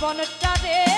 জীবনটা রে